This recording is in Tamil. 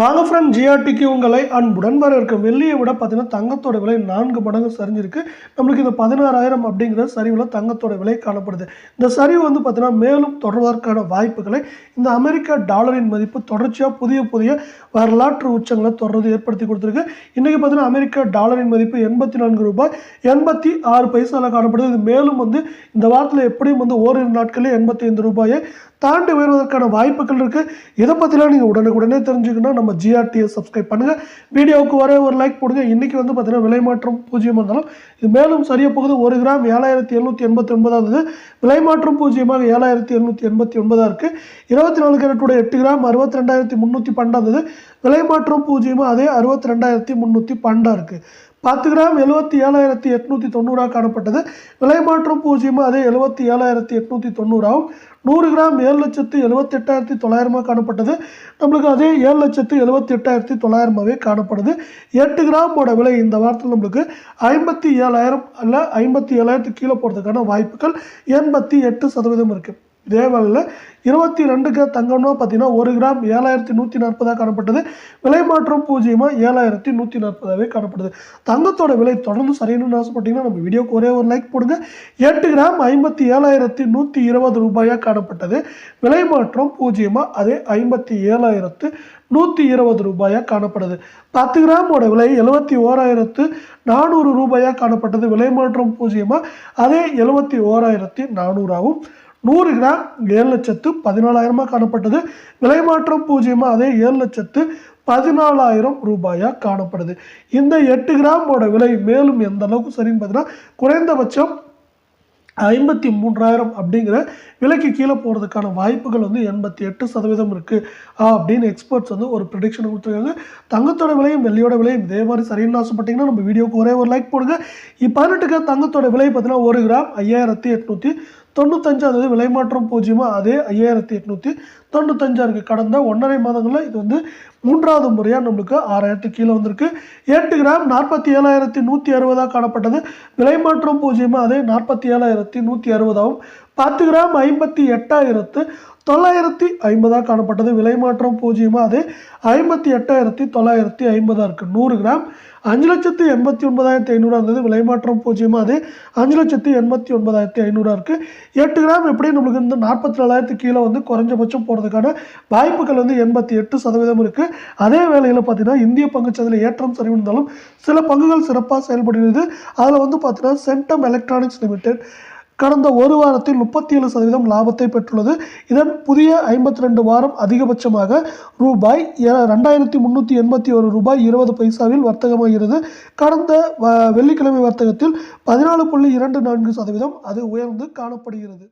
வாங்க ஃப்ரெண்ட் ஜிஆர்டிக்கு உங்களை அன்புடன் வரவேற்கும் வெள்ளியை விட பார்த்தீங்கன்னா தங்கத்தோட விலை நான்கு மடங்கு சரிஞ்சிருக்கு. நம்மளுக்கு இந்த பதினாறாயிரம் அப்படிங்கிற சரிவில் தங்கத்தோட விலை காணப்படுது. இந்த சரிவு வந்து பார்த்தீங்கன்னா மேலும் தொடர்வதற்கான வாய்ப்புகளை இந்த அமெரிக்க டாலரின் மதிப்பு தொடர்ச்சியாக புதிய புதிய வரலாற்று உச்சங்களை தொடர்ந்து ஏற்படுத்தி கொடுத்துருக்கு. இன்றைக்கி பார்த்தீங்கன்னா அமெரிக்க டாலரின் மதிப்பு எண்பத்தி நான்கு ரூபாய் எண்பத்தி ஆறு பைசாவில் காணப்படுது. இது மேலும் வந்து இந்த வாரத்தில் எப்படியும் வந்து ஓரிரு நாட்களில் எண்பத்தி ஐந்து ரூபாயை தாண்டி உயர்வதற்கான வாய்ப்புகள் இருக்குது இதை பற்றிலாம் நீங்கள் உடனுக்குடனே தெரிஞ்சுக்கணும். நம்ம ஜிஆர்டியை சப்ஸ்கிரைப் பண்ணுங்கள் வீடியோவுக்கு ஒரே ஒரு லைக் போடுங்க. இன்றைக்கி வந்து பார்த்தீங்கன்னா விலை மாற்றம் பூஜ்ஜியம் இருந்தாலும் இது மேலும் சரியாக போகுது. ஒரு கிராம் ஏழாயிரத்தி எழுநூற்றி எண்பத்தி ஒன்பதாக இருந்தது விலை மாற்றம் பூஜ்ஜியமாக ஏழாயிரத்தி எழுநூற்றி எண்பத்தி ஒன்பதாக இருக்குது இருபத்தி நாலு கேரட்டோட எட்டு கிராம் அறுபத்தி ரெண்டாயிரத்தி முந்நூற்றி பன்னெண்டாக இருந்தது விலை மாற்றம் பூஜ்ஜியமாக அதே அறுபத்தி ரெண்டாயிரத்தி முந்நூற்றி பன்னெண்டாக இருக்குது பத்து கிராம் எழுபத்தி ஏழாயிரத்தி எட்நூற்றி தொண்ணூறாக காணப்பட்டது. விலை மாற்றம் பூஜ்ஜியமாக அதே எழுபத்தி ஏழாயிரத்தி எட்நூற்றி தொண்ணூறாகும் நூறு கிராம் ஏழு லட்சத்து எழுபத்தெட்டாயிரத்தி தொள்ளாயிரமாக காணப்பட்டது. நம்மளுக்கு அதே ஏழு லட்சத்து எழுபத்தி எட்டாயிரத்தி தொள்ளாயிரமாகவே காணப்படுது. எட்டு கிராமோட விலை இந்த வாரத்தில் நம்மளுக்கு ஐம்பத்தி ஏழாயிரம் அல்ல ஐம்பத்தி ஏழாயிரத்துக்கு கீழே போகிறதுக்கான வாய்ப்புகள் எண்பத்தி எட்டு சதவீதம் இருக்குது இதே வேளையில் இருபத்தி ரெண்டுக்கு தங்கம்னா பார்த்தீங்கன்னா ஒரு கிராம் ஏழாயிரத்தி நூற்றி நாற்பதாக காணப்பட்டது. விலை மாற்றம் பூஜ்ஜியமாக ஏழாயிரத்தி நூற்றி நாற்பதாகவே காணப்படுது. தங்கத்தோட விலை தொடர்ந்து சரியணும்னு ஆசைப்பட்டீங்கன்னா நம்ம வீடியோக்கு ஒரே ஒரு லைக் போடுங்க. எட்டு கிராம் ஐம்பத்தி ஏழாயிரத்தி நூற்றி இருபது ரூபாயாக காணப்பட்டது. விலை மாற்றம் பூஜ்ஜியமாக அதே ஐம்பத்தி ஏழாயிரத்து நூற்றி இருபது ரூபாயாக காணப்படுது. பத்து கிராமோட விலை எழுபத்தி ஓராயிரத்து நானூறு ரூபாயாக காணப்பட்டது. விலை மாற்றம் பூஜ்ஜியமாக அதே எழுபத்தி ஓராயிரத்தி நானூறாகவும் நூறு கிராம் ஏழு லட்சத்து பதினாலாயிரமாக காணப்பட்டது. விலை மாற்றம் பூஜ்ஜியமாக அதே ஏழு லட்சத்து பதினாலாயிரம் ரூபாயாக காணப்படுது. இந்த எட்டு கிராமோட விலை மேலும் எந்த அளவுக்கு சரின்னு பார்த்தீங்கன்னா குறைந்தபட்சம் ஐம்பத்தி மூன்றாயிரம் அப்படிங்கிற விலைக்கு கீழே போகிறதுக்கான வாய்ப்புகள் வந்து எண்பத்தி எட்டு சதவீதம் இருக்குது அப்படின்னு எக்ஸ்பர்ட்ஸ் வந்து ஒரு ப்ரிடிக்ஷன் கொடுத்துருக்காங்க. தங்கத்தோட விலையும் வெள்ளியோட விலையும் இதே மாதிரி சரின்னு ஆசைப்பட்டிங்கன்னா நம்ம வீடியோக்கு ஒரே ஒரு லைக் போடுங்க. இப்போ பதினெட்டுக்கு தங்கத்தோட விலை பார்த்தீங்கன்னா ஒரு கிராம் ஐயாயிரத்தி எட்நூற்றி தொண்ணூத்தஞ்சாவது விலை மாற்றம் பூஜ்ஜியமாக அதே ஐயாயிரத்தி எட்நூற்றி தொண்ணூத்தஞ்சாக இருக்குது கடந்த ஒன்றரை மாதங்களில் இது வந்து மூன்றாவது முறையாக நம்மளுக்கு ஆறாயிரத்து கீழே வந்திருக்கு. எட்டு கிராம் நாற்பத்தி ஏழாயிரத்தி நூற்றி அறுபதாக காணப்பட்டது. விலை மாற்றம் பூஜ்ஜியமாக அதே நாற்பத்தி ஏழாயிரத்தி நூற்றி அறுபதாகவும் பத்து கிராம் ஐம்பத்தி எட்டாயிரத்து தொள்ளாயிரத்தி ஐம்பதாக காணப்பட்டது. விலை மாற்றம் பூஜ்ஜியமாக அது ஐம்பத்தி எட்டாயிரத்தி தொள்ளாயிரத்தி ஐம்பதாக இருக்குது நூறு கிராம் அஞ்சு லட்சத்து எண்பத்தி ஒன்பதாயிரத்தி ஐநூறாக இருந்தது. விலை மாற்றம் பூஜ்ஜியமாக அது அஞ்சு லட்சத்து எண்பத்தி ஒன்பதாயிரத்தி ஐநூறாக இருக்குது எட்டு கிராம் எப்படி நம்மளுக்கு இந்த நாற்பத்தி நாலாயிரத்து கீழே வந்து குறைஞ்சபட்சம் போகிறதுக்கான வாய்ப்புகள் வந்து எண்பத்தி எட்டு சதவீதம் இருக்குது அதே வேளையில் பார்த்தீங்கன்னா இந்திய பங்குச்சந்தையில் ஏற்றம் சரிவு இருந்தாலும் சில பங்குகள் சிறப்பாக செயல்படுகிறது. அதில் வந்து பார்த்தீங்கன்னா சென்டம் எலக்ட்ரானிக்ஸ் லிமிடெட் கடந்த ஒரு வாரத்தில் முப்பத்தி ஏழு சதவீதம் லாபத்தை பெற்றுள்ளது. இதன் புதிய ஐம்பத்தி ரெண்டு வாரம் அதிகபட்சமாக ரூபாய் ரெண்டாயிரத்தி முந்நூற்றி எண்பத்தி ஒரு ரூபாய் இருபது பைசாவில் வர்த்தகமாகிறது. கடந்த வ- வெள்ளிக்கிழமை வர்த்தகத்தில் பதினாலு புள்ளி இரண்டு நான்கு சதவீதம் அது உயர்ந்து காணப்படுகிறது.